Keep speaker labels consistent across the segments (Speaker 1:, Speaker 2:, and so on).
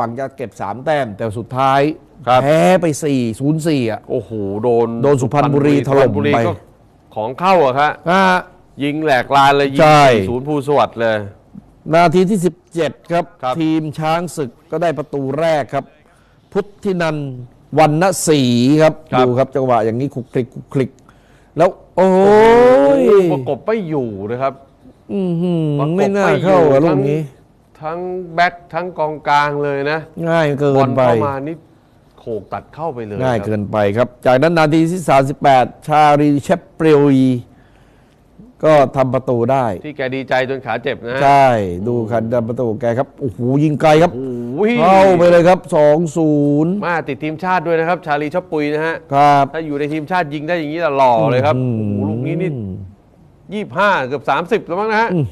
Speaker 1: หวังจะเก็บ 3 แต้ม แต่สุดท้าย
Speaker 2: ครับ
Speaker 1: แพ้ไป 4 0 4 อะ
Speaker 2: โอ้โห โดน
Speaker 1: โดนสุพรรณบุรีถล่ม
Speaker 2: สุพรรณบุรี
Speaker 1: ไป
Speaker 2: ก็ของเข้าอะครับ
Speaker 1: อ่า
Speaker 2: ยิงแหลกลานเลย ยิ
Speaker 1: ใช่
Speaker 2: งศูนย์ภูสวัสดิ์เลย
Speaker 1: นาทีที่ 17 ครับ
Speaker 2: ครับ
Speaker 1: ทีมช้างศึกก็ได้ประตูแรกครับ พุทธินันท์วันณศรีครับ ดูครับจังหวะอย่างนี้คลุกคลิกคลุกคลิก แล้ว โอ้ย
Speaker 2: ประกบไม่อยู่นะครับ
Speaker 1: อื้อหือ
Speaker 2: ประกบ
Speaker 1: ไม่น่าเข้า
Speaker 2: อยู่
Speaker 1: อะลู
Speaker 2: ทั้
Speaker 1: ก
Speaker 2: ง
Speaker 1: นี้
Speaker 2: ทั้ งแบ็คทั้งกองกลางเลยนะ
Speaker 1: ง่ายเกิ
Speaker 2: บอนล
Speaker 1: ไป
Speaker 2: เข้ามานี่โขกตัดเข้าไปเลย
Speaker 1: ง่าย
Speaker 2: ครับ
Speaker 1: เกินไปครับ จากนั้นนาทีที่ 38 ชารีเชปเปรียก็ทำประตูได้
Speaker 2: ที่แกดีใจจนขาเจ็บนะ
Speaker 1: ใช่ ดูคันทำประตูแกครับ โอ้โห ยิงไกลครับ
Speaker 2: โอ้ย
Speaker 1: เข้าไปเลยครับ 2-0
Speaker 2: มาติดทีมชาติด้วยนะครับ ชาลีชอบปุยนะฮะ
Speaker 1: ครับ
Speaker 2: ถ้าอยู่ในทีมชาติยิงได้อย่างนี้ละหล่อเลยครับ
Speaker 1: อื
Speaker 2: โอ้
Speaker 1: ม
Speaker 2: โห ลูกนี้นี่ยี่ห้าเกือบสามสิบแล้วมั้งนะฮะ
Speaker 1: อื้อ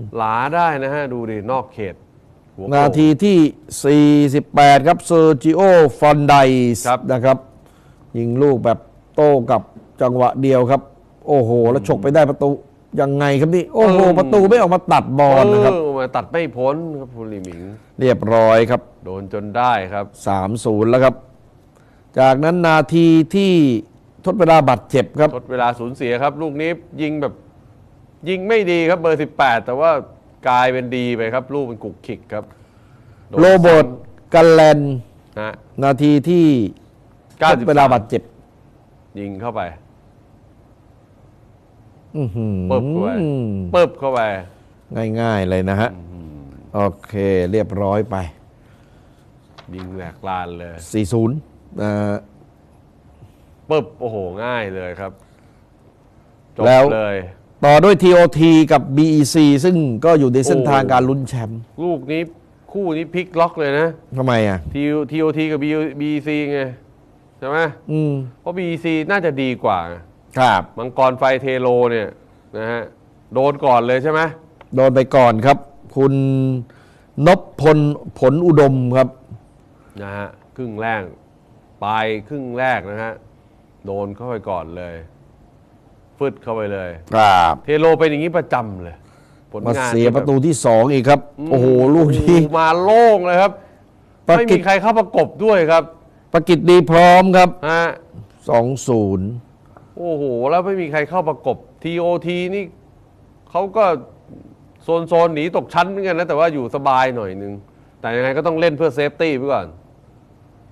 Speaker 1: หือ
Speaker 2: หลาได้นะฮะ ดูดิ นอกเขตหัวโขก
Speaker 1: นาทีที่ 48 ครับเซอร์จิโอฟอนไดส์
Speaker 2: ครับ
Speaker 1: นะครับ ยิงลูกแบบโต้กลับจังหวะเดียวครับ โอ้โห แล้วฉกไปได้ประตู ยังไงครับนี่ โอ้โห ประตูไม่ออกมาตัดบอลนะครับ
Speaker 2: เออมาตัดไม่พ้นครับคุณลีหมิง
Speaker 1: เรียบร้อยครับ
Speaker 2: โดนจนได้ครับ
Speaker 1: 3-0 แล้วครับ จากนั้นนาทีที่ทดเวลาบัตรเจ็บครับ
Speaker 2: ทดเวลาสูญเสียครับ ลูกนี้ยิงแบบ ยิงไม่ดีครับเบอร์ 18 แต่ว่ากลายเป็นดีไปครับ ลูกมันกุกขิกครับโดน
Speaker 1: โรเบิร์ตกันแลน
Speaker 2: ฮะ
Speaker 1: นาทีที่ทดเวลาบัตร
Speaker 2: 93
Speaker 1: เจ็บ
Speaker 2: ยิงเข้าไป
Speaker 1: อื้อหือ
Speaker 2: ปึ๊บเข้าไป ปึ๊บเข้าไป
Speaker 1: ง่าย ๆ เลยนะฮะ โอเคเรียบร้อยไป
Speaker 2: ยิงแหลกลานเลย
Speaker 1: 4-0นะฮะ
Speaker 2: ปึ๊บ โอ้โห ง่ายเลยครับ จบ
Speaker 1: แล้ว
Speaker 2: เลย
Speaker 1: ต่อด้วย TOT กับ BEC ซึ่งก็อยู่ในเส้นทาง
Speaker 2: โอ้
Speaker 1: การลุ้นแชมป์
Speaker 2: ลูกนี้คู่นี้พลิกล็อกเลยนะ
Speaker 1: ทำไมอะ
Speaker 2: ทีทีโอทีกับบีซีไงใช่ไหม
Speaker 1: อืม
Speaker 2: เพราะบีซีน่าจะดีกว่า
Speaker 1: ครับ
Speaker 2: มังกรไฟเทโลเนี่ยนะฮะโดนก่อนเลยใช่ไหม
Speaker 1: โดนไปก่อนครับ คุณนพพลผลอุดมครับ
Speaker 2: นะฮะครึ่งแรกปลายครึ่งแรกนะฮะโดนเข้าไปก่อนเลย ฟึดเข้าไปเลย
Speaker 1: ครับ
Speaker 2: เทโลเป็นอย่างนี้ประจำเลย ผล
Speaker 1: มางา
Speaker 2: น
Speaker 1: เสียประตูที่สองอีกครับ โอ้โหลูกนี้
Speaker 2: โอ้โหมาโล่งเลยครับ
Speaker 1: ประ
Speaker 2: ไม่
Speaker 1: กิ
Speaker 2: มี
Speaker 1: ต
Speaker 2: ใครเข้าประกบด้วยครับ
Speaker 1: ประกิตดีพร้อมครับ
Speaker 2: ฮะ
Speaker 1: 2-0
Speaker 2: โอ้โห แล้วไม่มีใครเข้าประกบ TOT นี่เขาก็โซนโซนๆหนีตกชั้นเหมือนกันนะ แต่ว่าอยู่สบายหน่อยนึง แต่ยังไงก็ต้องเล่นเพื่อเซฟตี้ไปก่อน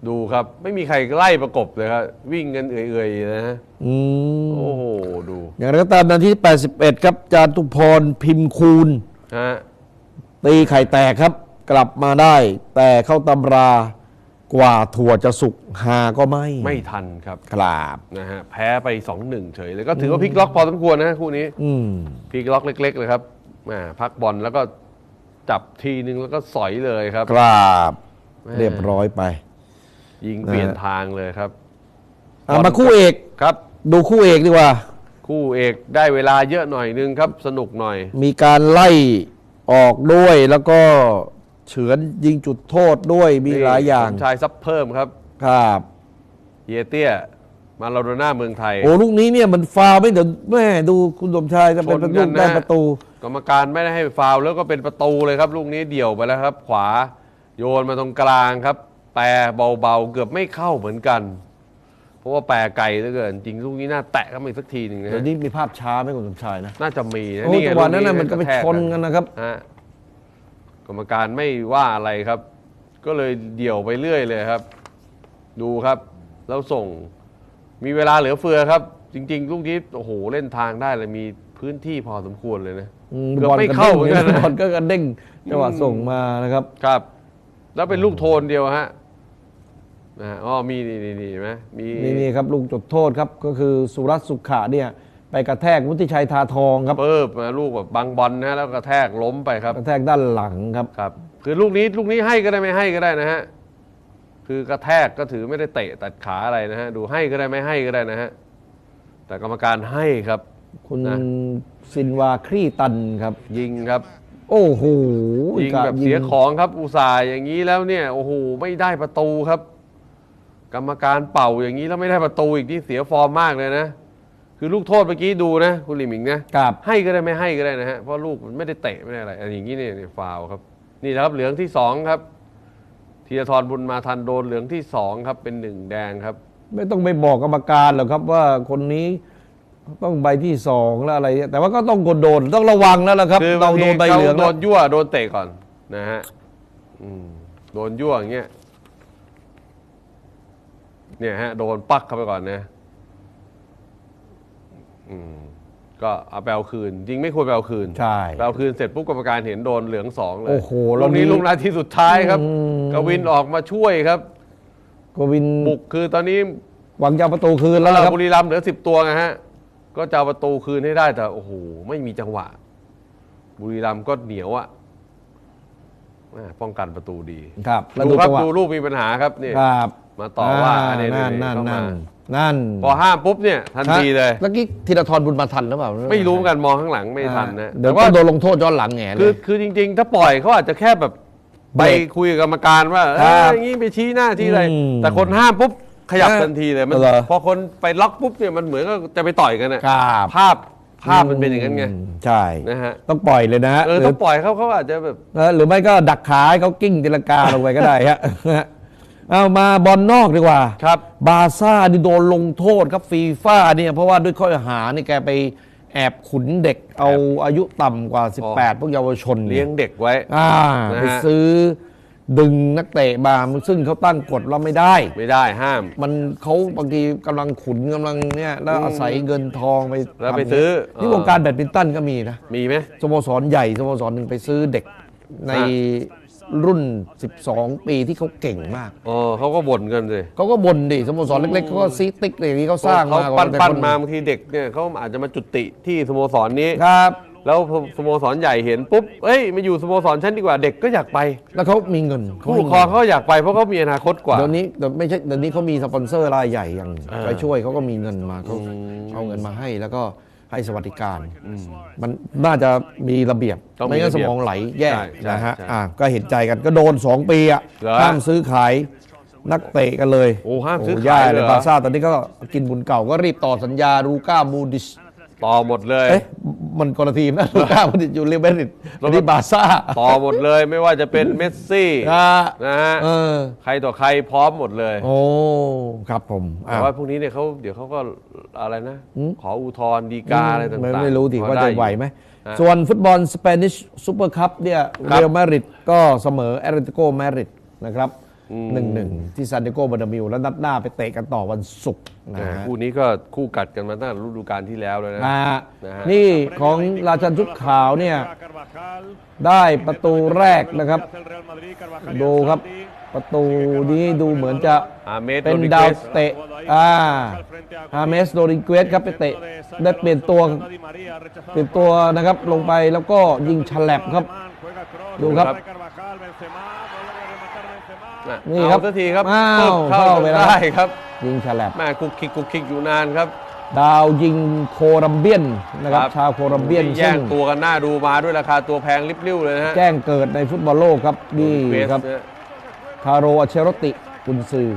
Speaker 2: ดูครับ ไม่มีใครไล่ประกบเลยครับ วิ่งกันเอื่อยๆนะฮะ
Speaker 1: อืม
Speaker 2: โอ้โห ดู
Speaker 1: อย่างไรก็ตามนาทีที่81 ครับ จาตุพรพิมพ์คูณ
Speaker 2: ฮะ
Speaker 1: ตีไข่แตกครับ กลับมาได้ แต่เข้าตำรากว่าถั่วจะสุกหาก็ไม่
Speaker 2: ไม่ทันครับ
Speaker 1: ครับ
Speaker 2: นะฮะแพ้ไป2-1เฉยเลยก็ถือว่าพลิกล็อกพอสมควรนะคู่นี้
Speaker 1: อืม
Speaker 2: พลิกล็อกเล็ก ๆ เลยครับอ่าพักบอลแล้วก็จับทีนึงแล้วก็สอยเลยครับ
Speaker 1: ครับ
Speaker 2: แม่
Speaker 1: เรียบร้อยไป
Speaker 2: ยิงเปลี่ยน
Speaker 1: นะฮะ
Speaker 2: ทางเลยครับ
Speaker 1: อะมาคู่เอก
Speaker 2: ครับ
Speaker 1: ดูคู่เอกดีกว่า
Speaker 2: คู่เอกได้เวลาเยอะหน่อยนึงครับ สนุกหน่อย
Speaker 1: มีการไล่ออกด้วยแล้วก็เฉือนยิงจุดโทษด้วยมีหลายอย่าง
Speaker 2: สมชายซับเพิ่มครับ
Speaker 1: ครับ
Speaker 2: เฮียเตี้ยมาลาโดน่าเมืองไทย
Speaker 1: โอ้ลูกนี้เนี่ยมันฟาวล์ไม่เดี๋ยวแม่ดูคุณสมชายจะเป็น
Speaker 2: ชน
Speaker 1: ประ
Speaker 2: กั
Speaker 1: ตู
Speaker 2: นนะ
Speaker 1: ได้ประตู
Speaker 2: กรรมการไม่ได้ให้ฟาวล์แล้วก็เป็นประตูเลยครับ ลูกนี้เดี่ยวไปแล้วครับ ขวาโยนมาตรงกลางครับ แปรเบาๆ เกือบไม่เข้าเหมือนกัน เพราะว่าแปรไกลเหลือเกิน จริงลูกนี้น่าแตะเข้ามาอีกสักทีหนึ่งนะ
Speaker 1: เดี๋ยว
Speaker 2: ฮะ
Speaker 1: นี้มีภาพช้าไหมคุณสมชายนะ
Speaker 2: น่าจะมีนะ
Speaker 1: โอ้
Speaker 2: นี่ไง
Speaker 1: จังหวะนั้นน่ะ
Speaker 2: ลู
Speaker 1: มันก็ไป
Speaker 2: ระแท
Speaker 1: ชนกันนะครับ
Speaker 2: ฮะกรรมการไม่ว่าอะไรครับ ก็เลยเดี่ยวไปเรื่อยเลยครับ ดูครับ แล้วส่งมีเวลาเหลือเฟือครับ จริง ๆ ลูกนี้โอ้โหเล่นทางได้เลยมีพื้นที่พอสมควรเลยนะ
Speaker 1: อืม
Speaker 2: เกือบไม่เข้าเหมือนกันนะ
Speaker 1: บอลก็กระเด้งจังหวะส่งมานะครับ
Speaker 2: ครับ แล้วเป็นลูกโทนเดียวฮะ นะฮะอ๋อมีนี่นี่นี่เห็นไหมมี
Speaker 1: นี่นี่ครับลูกจุดโทษครับก็คือสุรัตน์สุขะเนี่ยไปกระแทกวุฒิชัยทาทองครับ
Speaker 2: เปิบมาลูกแบบบังบอลนะแล้วกระแทกล้มไปครับ
Speaker 1: กระแทกด้านหลังครับ
Speaker 2: ครับ คือลูกนี้ลูกนี้ให้ก็ได้ไม่ให้ก็ได้นะฮะคือกระแทกก็ถือไม่ได้เตะตัดขาอะไรนะฮะดูให้ก็ได้ไม่ให้ก็ได้นะฮะแต่กรรมการให้ครับ
Speaker 1: คุณ
Speaker 2: นะ
Speaker 1: ซินวาครีตันครับ
Speaker 2: ยิงครับ
Speaker 1: โอ้โห
Speaker 2: ยิงแบบเสียของครับอุตส่าห์อย่างนี้แล้วเนี่ยโอ้โหไม่ได้ประตูครับ กรรมการเป่าอย่างนี้แล้วไม่ได้ประตูอีกที่เสียฟอร์มมากเลยนะ คือลูกโทษเมื่อกี้ดูนะ คุณหลิมหมิงนะ
Speaker 1: กับ
Speaker 2: ให้ก็ได้ไม่ให้ก็ได้นะฮะเพราะลูกมันไม่ได้เตะไม่ได้อะไรอันอย่างนี้เนี่ยเนี่ยฟาวล์ครับ นี่นะครับเหลืองที่สองครับธีรทรบุญมาทันโดนเหลืองที่สองครับ เป็นหนึ่งแดงครับ
Speaker 1: ไม่ต้องไปบอกกรรมการหรอกครับว่าคนนี้ต้องใบที่สองแล้วอะไรเนี่ยแต่ว่าก็ต้องกดโดนต้องระวังแล้วล่ะครับ
Speaker 2: คือ
Speaker 1: เรา
Speaker 2: บางที
Speaker 1: โดนใบเหลือง
Speaker 2: โด
Speaker 1: แล้ว
Speaker 2: นยั่วโดนเตะก่อนนะฮะอืมโดนยั่วอย่างเงี้ย เนี่ยฮะโดนปักเข้าไปก่อนนะอืมก็เอาไปเอาคืน จริงไม่ควรไปเอาคืน
Speaker 1: ใช่
Speaker 2: ไปเอาคืนเสร็จปุ๊บกรรมการเห็นโดนเหลืองสองเลย
Speaker 1: โอ้โห
Speaker 2: ลูกนี้
Speaker 1: แล้วนี่
Speaker 2: ลูกนาทีสุดท้ายครับ
Speaker 1: อืม
Speaker 2: กวินออกมาช่วยครับ
Speaker 1: กวิน
Speaker 2: บุกคือตอนนี้
Speaker 1: หวังจะเอาประตูคืนแล้วล่ะครับ
Speaker 2: บุรีรัมย์เหลือสิบตัวไงฮะ ก็จะเอาประตูคืนให้ได้แต่โอ้โหไม่มีจังหวะ บุรีรัมย์ก็เหนียวอะแม่ป้องกันประตูดี
Speaker 1: ครับแล้ว
Speaker 2: ดู
Speaker 1: ดู
Speaker 2: ครั
Speaker 1: จั
Speaker 2: บ
Speaker 1: งหวะ
Speaker 2: ดูลูกมีปัญหาครับนี่
Speaker 1: ครับ
Speaker 2: มาต่อว่าอันนี้
Speaker 1: นั่น
Speaker 2: นี่
Speaker 1: นั่น
Speaker 2: เข้ามา
Speaker 1: นั่นนั่น
Speaker 2: พอห้ามปุ๊บเนี่ยทันทีเลย
Speaker 1: เมื่อกี้ธีรทรบุญมาทันหรือเปล่า
Speaker 2: ไม่รู้เหมือนกันมองข้างหลังไม่ทันนะ
Speaker 1: เดี๋ยว
Speaker 2: แต่
Speaker 1: ก็
Speaker 2: ว่า
Speaker 1: โดนลงโทษย้อนหลังแง่เล
Speaker 2: คือยคือจริง ๆ ถ้าปล่อยเขาอาจจะแค่แบบ
Speaker 1: เบ
Speaker 2: ไป
Speaker 1: รก
Speaker 2: คุยกับกรรมการว่าเอ
Speaker 1: ครั
Speaker 2: อบอย่างนี้ไปชี้หน้าที่อะไร
Speaker 1: อืม
Speaker 2: แต่คนห้ามปุ๊บขยับ
Speaker 1: เออ
Speaker 2: ทันทีเลยมัน
Speaker 1: เหรอ
Speaker 2: พอคนไปล็อกปุ๊บเนี่ยมันเหมือนกับจะไปต่อยกันอะ
Speaker 1: ครับ
Speaker 2: ภาพภาพมันเป็นอย่างนั้นไง
Speaker 1: มใช่
Speaker 2: นะฮะ
Speaker 1: ต้องปล่อยเลยนะฮะ
Speaker 2: เออ
Speaker 1: หรื
Speaker 2: ต้องปล่อยเขาเขาอาจจะแบบ
Speaker 1: เออหรือไม่ก็ดักขาให้เขากิ้งตีลังกาลงไปก็ได้ฮะ เอามาบอลนอกดีกว่า
Speaker 2: ครับ
Speaker 1: บาร์ซ่านี่โดนลงโทษครับฟีฟ่าเนี่ยเพราะว่าด้วยข้อหานี่แกไปแอบขุนเด็กเอาอายุต่ำกว่า 18 พวกเยาวชนนี่
Speaker 2: เลี้ยงเด็กไว้
Speaker 1: อ่า
Speaker 2: นะฮะ
Speaker 1: ไปซื้อดึงนักเตะมาซึ่งเขาตั้งกฎว่าไม่ได้
Speaker 2: ไม่ได้ห้าม
Speaker 1: มันเขาบางทีกำลังขุนกำลังเนี่ยแล้วอาศัยเงินทองไป
Speaker 2: แล้วไป
Speaker 1: ทำ
Speaker 2: ซื้อ
Speaker 1: นี่
Speaker 2: เออ
Speaker 1: วงการแบดมินตันก็มีนะ
Speaker 2: มีไหม
Speaker 1: สโมสรใหญ่สโมสรหนึ่งไปซื้อเด็กใน
Speaker 2: อ่
Speaker 1: รุ่น 12 ปีที่เขาเก่งมาก
Speaker 2: อ๋อเขาก็บ่นกันสิ
Speaker 1: เขาก็บ่นดิสโมสรเล็กๆเขาก็ซีติ๊กอะไรอย่างนี้เขาสร้าง
Speaker 2: เขา
Speaker 1: มา
Speaker 2: ปั้น
Speaker 1: แต่
Speaker 2: ปั้น
Speaker 1: คน
Speaker 2: มาบางทีเด็กเนี่ยเขาอาจจะมาจุติที่สโมสรนี้
Speaker 1: ครับ
Speaker 2: แล้วสโมสรใหญ่เห็นปุ๊บเอ้ยมาอยู่สโมสรฉันดีกว่าเด็กก็อยากไป
Speaker 1: แล้วเขามีเงิน
Speaker 2: ผู้ปกครองเขาอยากไปเพราะเขามีอนาคตกว่า
Speaker 1: เดี๋ยวนี้เดี๋ยวไม่ใช่เดี๋ยวนี้เขามีสปอนเซอร์รายใหญ่อย่าง
Speaker 2: เออ
Speaker 1: ไปช่วยเขาก็มีเงินมาเขา
Speaker 2: อืม
Speaker 1: เอาเงินมาให้แล้วก็ ให้สวัสดิการ มันน่าจะมีระเบียบ
Speaker 2: ต้องมี
Speaker 1: ไม่งั้น
Speaker 2: ระ
Speaker 1: ส
Speaker 2: เบียบ
Speaker 1: มองไหลแย่
Speaker 2: ใช่ใช่
Speaker 1: นะฮะ
Speaker 2: ใช่
Speaker 1: อะก็เห็นใจกันก็โดน 2 ปีอะ
Speaker 2: เหรอ
Speaker 1: ห้ามซื้อขายนักเตะกันเลย
Speaker 2: โอ้ห้ามซื้อ
Speaker 1: แย่
Speaker 2: ขาย
Speaker 1: เล
Speaker 2: เลย
Speaker 1: ย
Speaker 2: เหรอ
Speaker 1: บาร์ซ่าตอนนี้ก็กินบุญเก่าก็รีบต่อสัญญาลูก้ามูดิช
Speaker 2: ต่อหมดเลย
Speaker 1: เอ๊ะมันคนละทีมนะลูก้ามูดิชอยู่เรอัลมาดริดอันนี้บาร์ซ่า
Speaker 2: ต่อหมดเลยไม่ว่าจะเป็นเมสซี่
Speaker 1: อ่า
Speaker 2: นะฮะ
Speaker 1: เออ
Speaker 2: ใครต่อใครพร้อมหมดเลย
Speaker 1: โอ้ครับผมอะ
Speaker 2: แต่ว่าพวกนี้เนี่ยเขาเดี๋ยวเขาก็อะไรนะขออุทธรณ์ดีกาอะไรต่าง
Speaker 1: ไม่
Speaker 2: ๆ
Speaker 1: ไม่รู้ดิ
Speaker 2: พอ
Speaker 1: ว่า
Speaker 2: ด้
Speaker 1: จะ
Speaker 2: อยู่
Speaker 1: ไหวไหม
Speaker 2: ฮะ
Speaker 1: ส่วนฟุตบอลสเปนิชซูเปอร์คัพเนี่ย
Speaker 2: ครับ
Speaker 1: เรอัลมาดริดก็เสมอแอตเลติโกมาดริดนะครับ หนึ่งหนึ่งที่ซานดิโกบานามิวแล้วนัดหน้าไปเตะกันต่อวันศุกร์นะ
Speaker 2: อ่า
Speaker 1: ฮะ
Speaker 2: คู่นี้ก็คู่กัดกันมาตั้งแต่ฤดูกาลที่แล้วเลยนะ
Speaker 1: นะฮะ
Speaker 2: นะฮะ
Speaker 1: นี่ของราชันชุดขาวเนี่ยได้ประตูแรกนะครับ ดูครับประตูนี้ดูเหมือนจะ
Speaker 2: อาเมส
Speaker 1: เป็น
Speaker 2: โรดิ
Speaker 1: ดาว
Speaker 2: เกส
Speaker 1: เตะอ่าฮาเมสโดริเกสครับไปเตะได้เปลี่ยนตัวเปลี่ยนตัวนะครับลงไปแล้วก็ยิงฉลับครับ ดูครับ
Speaker 2: น่ะ
Speaker 1: นี่ครับ
Speaker 2: เอาสักทีครับ
Speaker 1: อ้าว
Speaker 2: ปึ๊บเข้า
Speaker 1: เข้าไปแล้ว
Speaker 2: ได้ครับ
Speaker 1: ยิงฉลับ
Speaker 2: แม่คุกคิกคุกคิกอยู่นานครับ
Speaker 1: ดาวยิงโคลัมเบียนนะครับ
Speaker 2: ครับ
Speaker 1: ชาวโคลัมเบียน
Speaker 2: แย่
Speaker 1: ซึ่
Speaker 2: ง
Speaker 1: ง
Speaker 2: ตัวกันหน้าดูมาด้วยราคาตัวแพงริบลิ่วเลยนะฮะ
Speaker 1: แจ้งเกิดในฟุตบอลโลกครับนี่
Speaker 2: เวส
Speaker 1: ครับ
Speaker 2: นะ
Speaker 1: คาโรอัเชโรติกุนซือ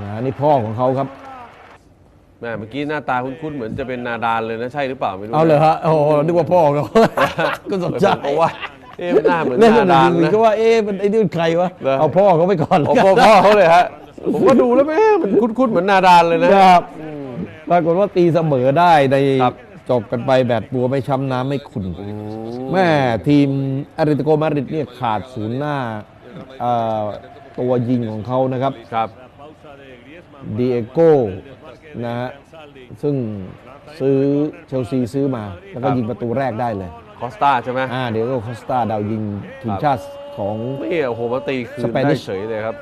Speaker 1: นะนี่พ่อของเขาครับ
Speaker 2: แม่เมื่อกี้หน้าตาคุ้นๆเหมือนจะเป็นนาดานเลยนะใช่หรือเปล่าไม่รู้
Speaker 1: เอาเลยฮะโอ้โหนึกว่าพ่อเขาก็สนใจ
Speaker 2: เพราะว่า เอ๊ะมันหน้าเหมือน
Speaker 1: เล่น
Speaker 2: นาดาน
Speaker 1: หนึ่ง
Speaker 2: นะ
Speaker 1: ก็ว่าเอ๊ะมันไอ้นี่มันใครวะ
Speaker 2: เหรอ
Speaker 1: เอาพ่อเขาไปก่อน
Speaker 2: โอ้พ่อพ่อเขาเลยฮะผมก็ดูแล้วแม่มันคุ้นๆเหมือนนาดานเลยนะครับ
Speaker 1: ปรากฏว่าตีเสมอได้ใน
Speaker 2: ครับ
Speaker 1: จบกันไปแบบบัวไม่ช้ำน้ำไม่ขุ่นแม่ทีมอาริตโกมาดริดเนี่ยขาดศูนย์หน้าเอ่อตัวยิงของเขานะครับ
Speaker 2: ครับ
Speaker 1: ดีเอโก้นะฮะซึ่งซื้อเชลซีซื้อมา แล้วก็
Speaker 2: ครับ
Speaker 1: ยิงประตูแรกได้เลย
Speaker 2: คอสตาใช่ไหม
Speaker 1: อ่าเดียโก้คอสตาดาวยิงทีมชาติของ
Speaker 2: ไม่โอ้โหมาตีคืน
Speaker 1: สเปนิ
Speaker 2: ได้
Speaker 1: ช
Speaker 2: เฉยเลยครับ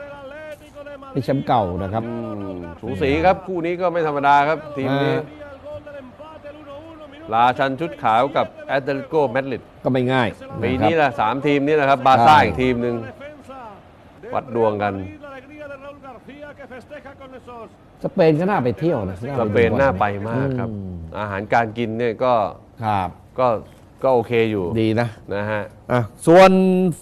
Speaker 1: ที่แชมป์เก่านะครับ
Speaker 2: อืมสูสีครับคู่นี้ก็ไม่ธรรมดาครับทีมนี้
Speaker 1: อ่า
Speaker 2: ลาชันชุดขาวกับแอตเลติโกแมดริด
Speaker 1: ก็ไม่ง่าย
Speaker 2: ปีะ
Speaker 1: ครับ
Speaker 2: นี้แหละสามทีมนี้แหละครับ บาร์ซ่า
Speaker 1: ใช่
Speaker 2: อีกทีมหนึ่งวัดดวงกัน
Speaker 1: สเปนก็น่าไปเที่ยวนะ
Speaker 2: สเปนน่าไปมากครับ
Speaker 1: อืม
Speaker 2: อาหารการกินเนี่ยก็
Speaker 1: ครับ
Speaker 2: ก็ ก็โอเคอยู่
Speaker 1: ดีนะ
Speaker 2: นะฮะ
Speaker 1: อะส่วน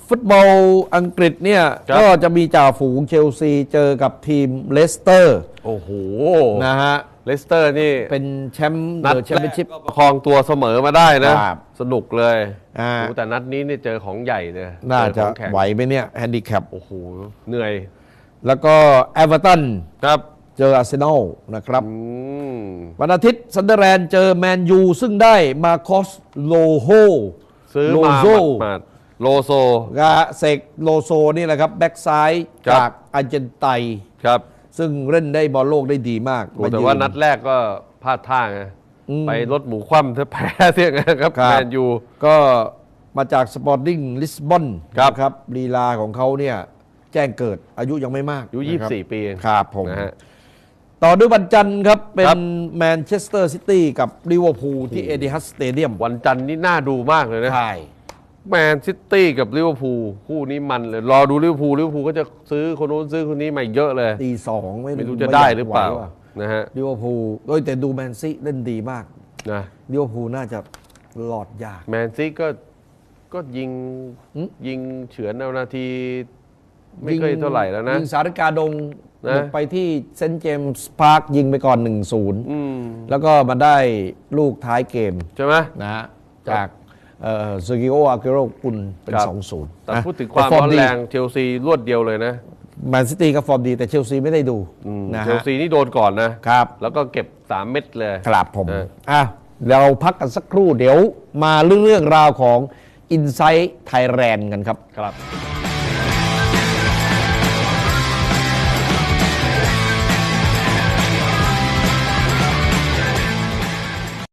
Speaker 1: ฟุตบอลอังกฤษเนี่ย
Speaker 2: ครับ
Speaker 1: ก็จะมีจ่าฝูงเชลซีเจอกับทีมเลสเตอร์
Speaker 2: โอ้โห
Speaker 1: นะฮะ
Speaker 2: เลสเตอร์นี่
Speaker 1: เป็นแชมป์
Speaker 2: นัด
Speaker 1: เดอะแชม
Speaker 2: แร
Speaker 1: เปี้ยนชิพ
Speaker 2: กก็ประคองตัวเสมอมาได้นะ
Speaker 1: ครับ
Speaker 2: สนุกเลย
Speaker 1: อ่า
Speaker 2: โอ้แต่นัดนี้เนี่ยเจอของใหญ่เลย
Speaker 1: น่า
Speaker 2: เจ
Speaker 1: จะ
Speaker 2: อของแข็ง
Speaker 1: ไหวไหมเนี่ยแฮนดิแคป
Speaker 2: โอ้โหเหนื่อย
Speaker 1: แล้วก็เอเวอร์ตัน
Speaker 2: ครับ
Speaker 1: เจออาร์เซนอลนะครับ
Speaker 2: อืม
Speaker 1: วันอาทิตย์ซันเดอร์แลนด์เจอแมนยูซึ่งได้มาคอสโลโฮ
Speaker 2: ซื้อ
Speaker 1: โล
Speaker 2: มา
Speaker 1: โซ
Speaker 2: หมาดๆโลโซ
Speaker 1: กาเซกโลโซนี่แหละครับ แบ็กซ้าย
Speaker 2: ครับ
Speaker 1: จากอาร์เจนไตน
Speaker 2: ครับ
Speaker 1: ซึ่งเล่นได้บอลโลกได้ดีมาก
Speaker 2: โอ้
Speaker 1: ม
Speaker 2: แต่
Speaker 1: ยื
Speaker 2: ว่านัดแรกก็พลาดท่าไง
Speaker 1: อืม
Speaker 2: ไปรถหมูคว่ำถ้าแพ้เสียงครับ
Speaker 1: ครับ
Speaker 2: แมนยู
Speaker 1: ก็มาจากสปอร์ติ้งลิสบอน
Speaker 2: ครับ
Speaker 1: นะครับลีลาของเขาเนี่ยแจ้งเกิดอายุยังไม่มาก
Speaker 2: อายุ
Speaker 1: นะครับ
Speaker 2: 24 ปีเอง
Speaker 1: ครับผม
Speaker 2: นะฮะ
Speaker 1: ต่อด้วยวันจันทร์ครับ เป็
Speaker 2: ครั
Speaker 1: น
Speaker 2: บ
Speaker 1: แมนเชสเตอร์ซิตี้กับลิเวอร์พูลที่เอดิฮัสสเตเดียม
Speaker 2: วันจันทร์นี่น่าดูมากเลยนะ
Speaker 1: ใช่
Speaker 2: แมนซิตี้กับลิเวอร์พูลคู่นี้มันเลย รอดูลิเวอร์พูลลิเวอร์พูลก็จะซื้อคนนู้นซื้อคนนี้มาอีกเยอะเลย
Speaker 1: ตีสองไม่
Speaker 2: ไม่รู้จะได้หรือเปล่า
Speaker 1: ไหวว่ะ
Speaker 2: นะฮะ
Speaker 1: ลิเวอร์พูลโดยแต่ดูแมนซีเล่นดีมาก
Speaker 2: นะ
Speaker 1: ลิเวอร์พูลน่าจะหลอดยาก
Speaker 2: แมนซีก็ก็ยิง
Speaker 1: หึ
Speaker 2: ยิงเฉือนเอานาที ไม่เคยเท่าไหร่แล้วนะ
Speaker 1: ยิงสาริกาดง
Speaker 2: นะ
Speaker 1: บุกไปที่เซนต์เจมส์พาร์คยิงไปก่อน1-0
Speaker 2: อืม
Speaker 1: แล้วก็มาได้ลูกท้ายเกม
Speaker 2: ใช่ไหม
Speaker 1: นะฮะจากเซอร์กิโออาเกโรกุลเป็น
Speaker 2: ครับ
Speaker 1: 2-0
Speaker 2: แต่
Speaker 1: นะ
Speaker 2: พูดถึงความ
Speaker 1: ฟ
Speaker 2: ร้
Speaker 1: อ
Speaker 2: อน
Speaker 1: ดี
Speaker 2: แรงเชลซีรวดเดียวเลยนะ
Speaker 1: แมนซิตี้ก็ฟอร์มดีแต่เชลซีไม่ได้ดู
Speaker 2: อืม
Speaker 1: นะ
Speaker 2: เชล
Speaker 1: ฮะ
Speaker 2: ซีนี่โดนก่อนนะ
Speaker 1: ครับ
Speaker 2: แล้วก็เก็บ 3 เม็ดเลย
Speaker 1: ครับผม
Speaker 2: เออ
Speaker 1: อะเราพักกันสักครู่เดี๋ยวมาเรื่องเรื่องราวของ i n s i ซ e ์ไทยแลนด์กันครับ
Speaker 2: ครับ